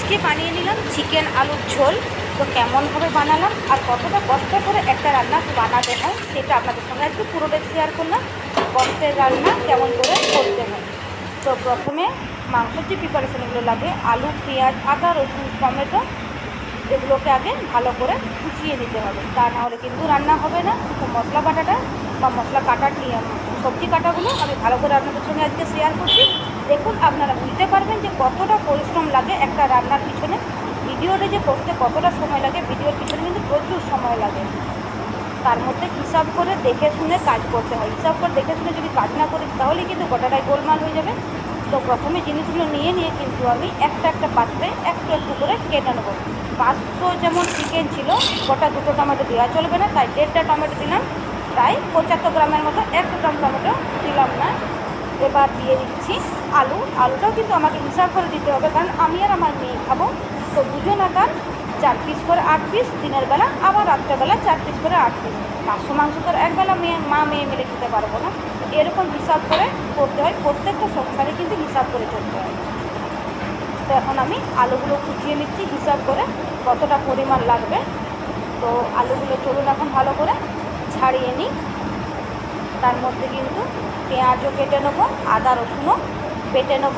আজকে বানিয়ে নিলাম চিকেন আলুর ঝোল। তো কেমনভাবে বানালাম আর কতটা কষ্ট করে একটা রান্না বানাতে হয় সেটা আপনাদের সঙ্গে একটু পুরোটা শেয়ার করলাম। কষ্টের রান্না কেমন করে করতে হয়। তো প্রথমে মাংসের যে প্রিপারেশানগুলো লাগে, আলু, পেঁয়াজ, আদা, রসুন, টমেটো, এগুলোকে আগে ভালো করে কুচিয়ে নিতে হবে। তা না হলে কিন্তু রান্না হবে না। তো মশলা বাটাটা বা মশলা কাটার সবজি কাটাগুলো আমি ভালো করে আপনাদের সঙ্গে আজকে শেয়ার করছি। দেখুন, আপনারা বুঝতে পারবেন যে কতটা পরিশ্রম লাগে একটা রান্নার পিছনে। ভিডিওটা যে করতে কতটা সময় লাগে, ভিডিওর পিছনে কিন্তু প্রচুর সময় লাগে। তার মধ্যে হিসাব করে দেখে শুনে কাজ করতে হয়। হিসাব করে দেখে শুনে যদি কাজ না করি, তাহলেই কিন্তু গোটাটাই গোলমাল হয়ে যাবে। তো প্রথমে জিনিসগুলো নিয়ে নিয়ে কিন্তু আমি একটা একটা পাত্রে একটু একটু করে কেটে নেব। পাঁচশো যেমন চিকেন ছিল, গোটা দুটো টমেটো দেওয়া চলবে না, তাই দেড়টা টমেটো দিলাম। প্রায় পঁচাত্তর গ্রামের মতো একশো গ্রাম টমেটো দিলাম না। এবার দিয়ে দিচ্ছি আলু। আলুটাও কিন্তু আমাকে হিসাব করে দিতে হবে, কারণ আমি আর আমার মেয়ে খাব। তো দুজন আকার, চার পিস করে আট পিস দিনের বেলা আবার রাত্রেবেলা চার পিস করে আট পিস মাংস তো আর একবেলা মেয়ে, মা, মেয়ে মিলে খেতে পারব না। এরকম হিসাব করে করতে হয়, প্রত্যেকটা সংসারে কিন্তু হিসাব করে চলতে হয়। তো এখন আমি আলুগুলো কুচিয়ে নিচ্ছি, হিসাব করে কতটা পরিমাণ লাগবে। তো আলুগুলো চলুন এখন ভালো করে ছাড়িয়ে নিই। তার মধ্যে কিন্তু পেঁয়াজও কেটে নেব আদা রসুনও বেটে নেব।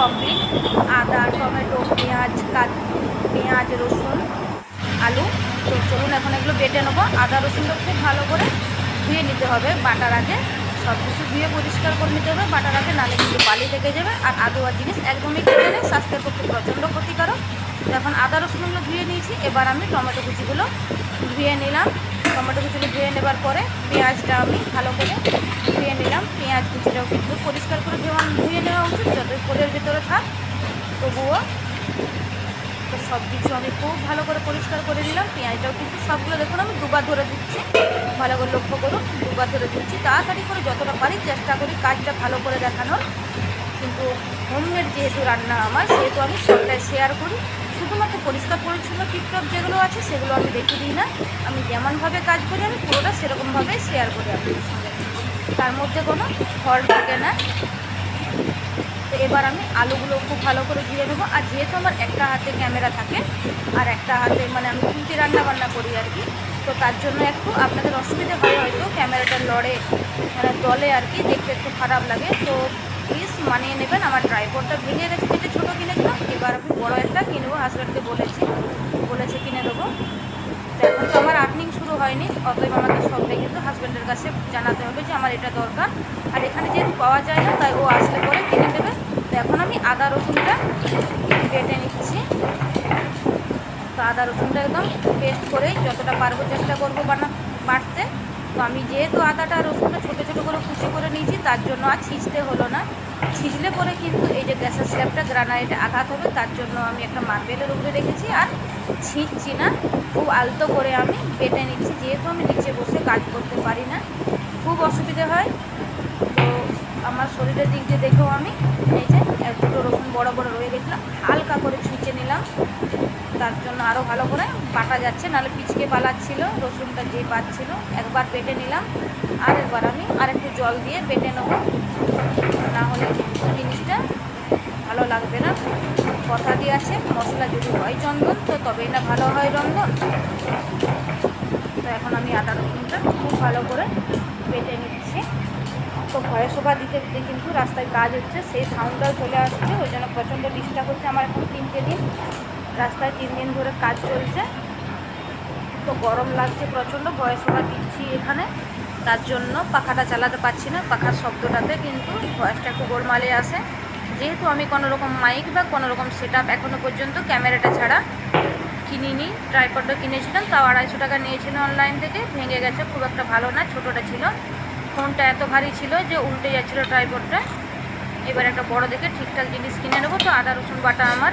কমপ্লিট আদা, টমেটো, পেঁয়াজ কাজ পেঁয়াজ, রসুন, আলু। তো চলুন এখন এগুলো বেটে নেব। আদা, রসুনটা খুব ভালো করে ধুয়ে নিতে হবে বাটার আগে। সব কিছু ধুয়ে পরিষ্কার করে নিতে হবে বাটার আগে, নালে কিন্তু বালি লেগে যাবে। আর আদোয়া জিনিস একদমই খেতে নেই স্বাস্থ্যের পক্ষে প্রচণ্ড ক্ষতিকারক। এখন আদা, রসুনগুলো ধুয়ে নিয়েছি। এবার আমি টমেটো কুচিগুলো ধুয়ে নিলাম। টমেটো কুচিগুলো ধুয়ে নেবার পরে পেঁয়াজটা আমি ভালো করে ধুয়ে নিলাম। পেঁয়াজ কুচিটাও কিন্তু পরিষ্কার করে ধোয়া ধুয়ে নেওয়া উচিত যতই কোলের ভিতরে থাক। তবুও তো সব কিছু আমি খুব ভালো করে পরিষ্কার করে দিলাম পেঁয়াজটাও কিন্তু সবগুলো দেখুন, আমি দুবার ধরে দিচ্ছি। ভালো করে লক্ষ্য করুন, দুবার ধরে দিচ্ছি। তাড়াতাড়ি করে যতটা পারি চেষ্টা করি কাজটা ভালো করে দেখানোর। কিন্তু হোমমেড যেহেতু রান্না আমার, সেহেতু আমি সবটাই শেয়ার করি। শুধুমাত্র পরিষ্কার পরিচ্ছন্ন টিপটপ যেগুলো আছে, সেগুলো আমি দেখে দিই না। আমি যেমনভাবে কাজ করি, আমি পুরোটা সেরকমভাবেই শেয়ার করি আপনাদের সঙ্গে। তার মধ্যে কোনো ফল থাকে না। তো এবার আমি আলুগুলো খুব ভালো করে ধুয়ে নেব। আর যেহেতু আমার একটা হাতে ক্যামেরা থাকে, আর একটা হাতে মানে আমি খুঁটি রান্না বান্না করি আর কি, তো তার জন্য একটু আপনাদের অসুবিধা হয় হয়তো ক্যামেরাটা লড়ে মানে দলে আর কি, দেখতে একটু খারাপ লাগে। তো মানিয়ে নেবেন। আমার ট্রাইপডটা ভেঙে গেছে, যেটা ছোটো কিনেছিলাম, এবার আমি বড়ো একটা কিনবো হাজব্যান্ডকে বলেছি। বলেছে কিনে দেবো। এখন তো আমার আর্নিং শুরু হয়নি, অতএব আমাকে সবটাই কিন্তু হাজব্যান্ডের কাছে জানাতে হবে যে আমার এটা দরকার। আর এখানে যেহেতু পাওয়া যায় না, তাই ও আসলে পরে কিনে দেবে তো এখন আমি আদা রসুনটা কেটে নিচ্ছি। তো আদা রসুনটা একদম পেস্ট করে যতটা পারব চেষ্টা করব বানা বাটতে। তো আমি যেহেতু আদাটা রসুনটা ছোটো ছোটো করে কুচি করে নিয়েছি, তার জন্য আর ছিঁচতে হলো না। ছিঁচলে পরে কিন্তু এই যে গ্যাসের স্ল্যাবটা, গ্রানাইটে আঘাত হবে, তার জন্য আমি একটা মার্বেলের উপরে রেখেছি আর ছিঁচছি না। খুব আলতো করে আমি বেটে নিচ্ছি, যেহেতু আমি নিচে বসে কাজ করতে পারি না। খুব অসুবিধে হয়। তো আমার শরীরের দিক দিয়ে দেখেও আমি এই যে দুটো রসুন বড় বড় রয়ে গেছিলাম হালকা করে ছুঁচে নিলাম। তার জন্য আরও ভালো করে বাটা যাচ্ছে, নাহলে পিচকে পালাচ্ছিল, রসুনটা যে পাচ্ছিল, একবার পেটে নিলাম, আর একবার আমি আরেকটু জল দিয়ে পেটে নেব। না হলে জিনিসটা ভালো লাগবে না। কথা দিয়ে আছে, মশলা যদি হয় চন্দন, তো তবেই না ভালো হয় রন্ধন। তো এখন আমি আদা রসুনটা খুব ভালো করে পেটে নিচ্ছি। তো ভয়ে শোভা দিতে দিতে কিন্তু রাস্তায় কাজ হচ্ছে, সেই সাউন্ডটাও চলে আসছে, ওই জন্য প্রচণ্ড ডিস্টার্ব হচ্ছে আমার এখন তিনটে দিন। রাস্তায় তিন দিন ধরে কাজ চলছে। তো গরম লাগছে প্রচণ্ড ভয়ে শোভা দিচ্ছি এখানে। তার জন্য পাখাটা চালাতে পারছি না, পাখার শব্দটাতে কিন্তু ভয়েসটা একটু গোলমালে আসে। যেহেতু আমি কোনো রকম মাইক বা কোনো রকম সেট আপ এখনও পর্যন্ত ক্যামেরাটা ছাড়া কিনিনি ট্রাইপডটা কিনেছিলাম, তাও আড়াইশো টাকা নিয়েছিল অনলাইন থেকে। ভেঙে গেছে, খুব একটা ভালো না, ছোটোটা ছিল। ফোনটা এত ভারী ছিল যে উল্টে যাচ্ছিল ট্রাইপডটা এবার একটা বড় দেখে ঠিকঠাক জিনিস কিনে নেব। তো আদা রসুন বাটা আমার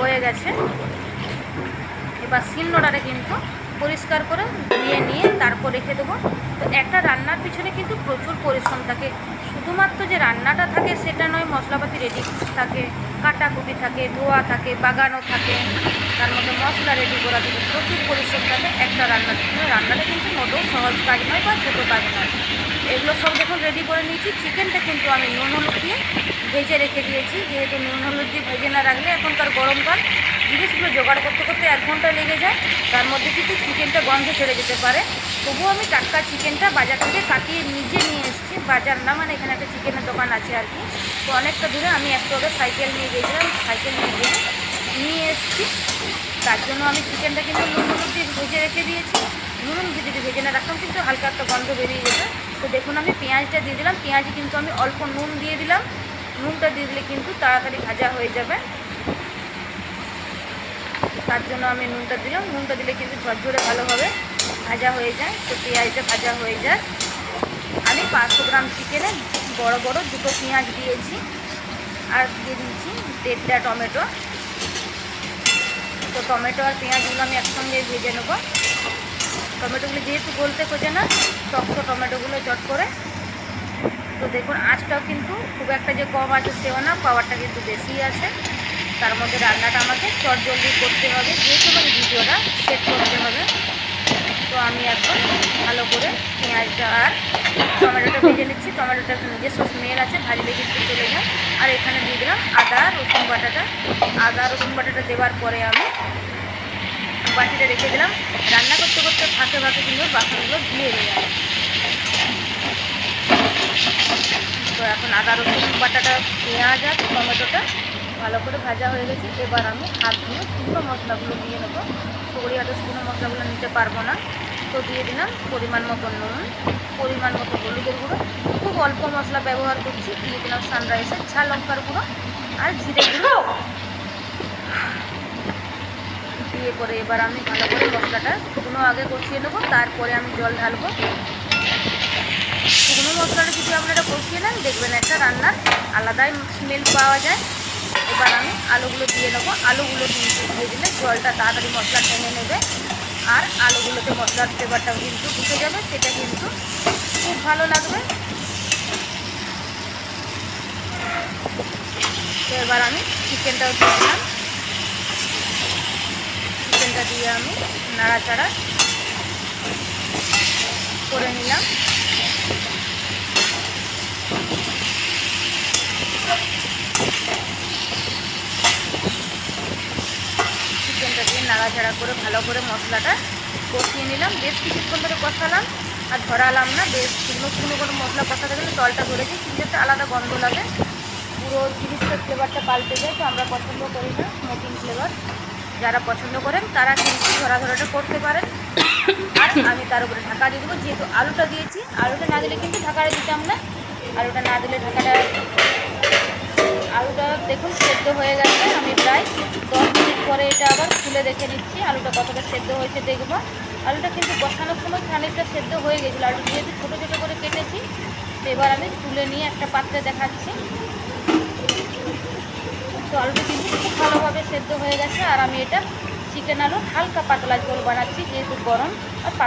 হয়ে গেছে। এবার শিলনোড়াটা কিন্তু পরিষ্কার করে ধুয়ে নিয়ে তারপর রেখে দেবো। তো একটা রান্নার পিছনে কিন্তু প্রচুর পরিশ্রম থাকে। শুধুমাত্র যে রান্নাটা থাকে সেটা নয়, মশলাপাতি রেডি থাকে, কাটাকুটি থাকে, ধোয়া থাকে বাগানো থাকে, তার মধ্যে মশলা রেডি করা থাকে, প্রচুর পরিশ্রম থাকে একটা রান্নার পিছনে। রান্নাটা কিন্তু মোটেও সহজ কাজ নয় বা ছোটো কাজ নয়। এগুলো সব দেখুন রেডি করে নিয়েছি চিকেনটা কিন্তু আমি নুন, হলুদ দিয়ে ভেজে রেখে দিয়েছি, যেহেতু নুন, হলুদ দিয়ে ভেজে না রাখলে এখনকার গরমকাল জিনিসগুলো জোগাড় করতে করতে এক ঘণ্টা লেগে যায়, তার মধ্যে কিন্তু চিকেনটা গন্ধ ছেড়ে যেতে পারে। তবুও আমি টাটকা চিকেনটা বাজার থেকে কাটিয়ে নিজে নিয়ে এসেছি, বাজার না মানে এখানে একটা চিকেনের দোকান আছে আর কি। তো অনেকটা দূরে আমি একটু আগে সাইকেল নিয়ে গিয়েছিলাম, সাইকেল নিয়ে গিয়ে নিয়ে এসেছি। তার জন্য আমি চিকেনটা কিন্তু নুন, হলুদ দিয়ে ভেজে রেখে দিয়েছি। নুন যদি ভেজে না রাখতাম কিন্তু হালকা একটা গন্ধ বেরিয়ে যেত। তো দেখুন, আমি পেঁয়াজটা দিয়ে দিলাম, পেঁয়াজ কিন্তু আমি অল্প নুন দিয়ে দিলাম। নুনটা দিয়ে দিলে কিন্তু তাড়াতাড়ি ভাজা হয়ে যাবে। তার জন্য আমি নুনটা দিলাম। নুনটা দিলে কিন্তু ঝরঝরে ভালোভাবে ভাজা হয়ে যায়, তো পেঁয়াজটা ভাজা হয়ে যায়। আমি পাঁচশো গ্রাম চিকেনে বড় বড় দুটো পেঁয়াজ দিয়েছি আর দিয়ে দিয়েছি দেড়টা টমেটো। তো টমেটো আর পেঁয়াজগুলো আমি একসঙ্গে ভেজে নেব। টমেটোগুলো যেহেতু গলতে খোঁজে না, শক্ত টমেটোগুলো চট করে তো দেখুন, আঁচটাও কিন্তু খুব একটা যে কম আছে সেও না, পাওয়ারটা কিন্তু বেশি আছে। তার মধ্যে রান্নাটা আমাকে চট জলদি করতে হবে যেহেতু মানে ভিডিওটা সেট করতে হবে। তো আমি এখন ভালো করে পেঁয়াজটা আর টমেটোটা ভেজে নিচ্ছি। টমেটোটা নিজস্ব স্মেল আছে ভাজলে কিন্তু চলে যায়। আর এখানে দিয়ে দিলাম আদা, রসুন বাটাটা। আদা, রসুন বাটাটা দেওয়ার পরে আমি বাটিটা রেখে দিলাম। রান্না করতে করতে ফাঁকে ফাঁকে কিন্তু বাসনগুলো ধুয়ে যাবে তো এখন আদা, রসুন, বাটাটা, পেঁয়াজ আর টমেটোটা ভালো করে ভাজা হয়ে গেছে। এবার আমি হাত ধুয়ে শুকনো মশলাগুলো দিয়ে নেব সগড়ি হাতে শুকনো মশলাগুলো নিতে পারব না। তো দিয়ে দিলাম পরিমাণ মতো নুন, পরিমাণ মতো হলুদের গুঁড়ো। খুব অল্প মশলা ব্যবহার করছি। দিয়ে দিলাম সানরাইসের ঝাল লঙ্কার গুঁড়ো আর জিরে গুঁড়ো। দিয়ে পরে এবার আমি ভালো করে মশলাটা শুকনো আগে কষিয়ে নেব। তারপরে আমি জল ঢালবো। শুকনো মশলাটা যদি আপনারা কষিয়ে নেন, দেখবেন একটা রান্নার আলাদাই স্মেল পাওয়া যায়। এবার আমি আলুগুলো দিয়ে নেব। আলুগুলো কিন্তু দিয়ে দিলে জলটা তাড়াতাড়ি মশলা টেনে নেবে। আর আলুগুলোতে মশলার ফ্লেভারটাও কিন্তু ঢুকে যাবে, সেটা কিন্তু খুব ভালো লাগবে। তো এবার আমি চিকেনটাও দিয়ে দিলাম। চিকেনটা দিয়ে আমি নাড়াচাড়া করে নিলাম চিকেনটা দিয়ে নাড়াচাড়া করে ভালো করে মশলাটা কষিয়ে নিলাম। বেশ কিছুক্ষণ ধরে কষালাম আর ধরালাম না, বেশ শুকনো শুকনো করে মশলা কষাতে গেলে জলটা ধরেছি কিন্তু একটা আলাদা গন্ধ লাগে। পুরো জিনিসটার ফ্লেভারটা পাল্টে যায়, তো আমরা পছন্দ করি না স্মোকিং ফ্লেভার যারা পছন্দ করেন তারা কিন্তু ধরা ধরাটা করতে পারেন। আর আমি তার উপরে ঢাকা দিয়ে দেবো, যেহেতু আলুটা দিয়েছি, আলুটা না দিলে কিন্তু ঢাকাটা দিতাম না। আলুটা না দিলে ঢাকাটা, আলুটা দেখুন সেদ্ধ হয়ে গেছে। আমি প্রায় দশ পরে এটা আবার খুলে দেখে নিচ্ছি। আলুটা কতটা সেদ্ধ হয়েছে দেখব। আলুটা কিন্তু বসানোর সময় খানিকটা সেদ্ধ হয়ে গেছিল। আলু যেহেতু ছোটো ছোটো করে কেটেছি এবার আমি তুলে নিয়ে একটা পাত্রে দেখাচ্ছি। তো আলুটা কিন্তু খুব ভালোভাবে সেদ্ধ হয়ে গেছে। আর আমি এটা চিকেন আলু হালকা পাতলা ঝোল বানাচ্ছি, যেহেতু গরম। আর